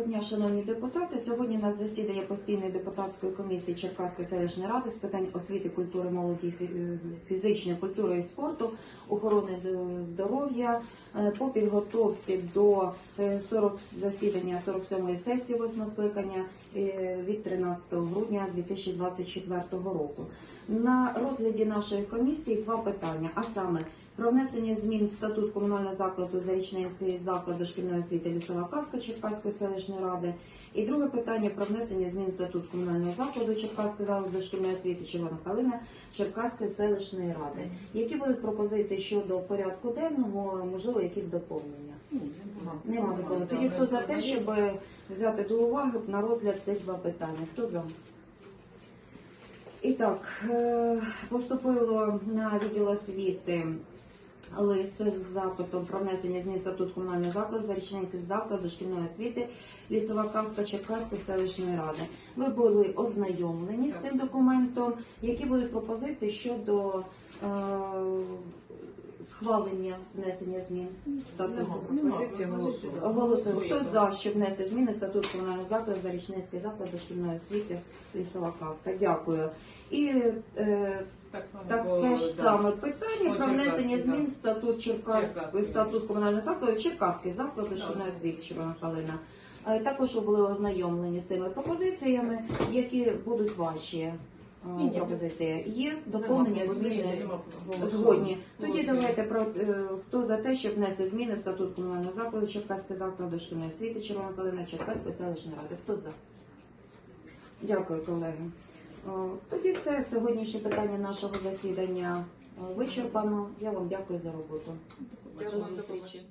Доброго дня, шановні депутати. Сьогодні у нас засідання постійної депутатської комісії Черкаської селищної ради з питань освіти, культури, молоді, фізичної культури і спорту, охорони здоров'я е, по підготовці до е, 40 засідання 47-ї сесії 8 скликання е, від 13 грудня 2024 року. На розгляді нашої комісії два питання, а саме про внесення змін в статут комунального закладу Зарічненської закладу шкільної освіти лісова казка Черкаської селищної ради. І друге питання про внесення змін в статут комунального закладу Черкаської закладу шкільної освіти Червона Калина Черкаської селищної ради. Які будуть пропозиції щодо порядку денного, можливо, якісь доповнення? Нема доповнення. Тоді хто за те, щоб взяти до уваги на розгляд цих два питання? Хто за? І так, е, поступило на відділ освіти лист з запитом про внесення змін статут комунального закладу Зарічненький закладу шкільної освіти Лісова Каска Черкаської селищної ради. Ви були ознайомлені з цим документом. Які будуть пропозиції щодо е, схвалення внесення змін в статут? Голосуємо. Голосуємо. Хто за, щоб внести зміни в статут комунального закладу Зарічненський заклад дошкільної освіти Лісова Каска? Дякую. І е, Так само таке ж саме питання про внесення змін в статут Черкаський. статут комунального закладу Черкаський заклад дошкільної освіти Червона Калина. Е, Також ви були ознайомлені з цими пропозиціями, які будуть ваші ні. Є доповнення зміни. Згодні. Тоді давайте про е, хто за те, щоб внести зміни в статут комунального закладу Черкаський заклад дошкільної освіти Червона Калина Черкаської селищної ради. Хто за? Дякую, колеги. Тоді все сьогоднішнє питання нашого засідання е, вичерпано. Я вам дякую за роботу. Дякую, До зустрічі.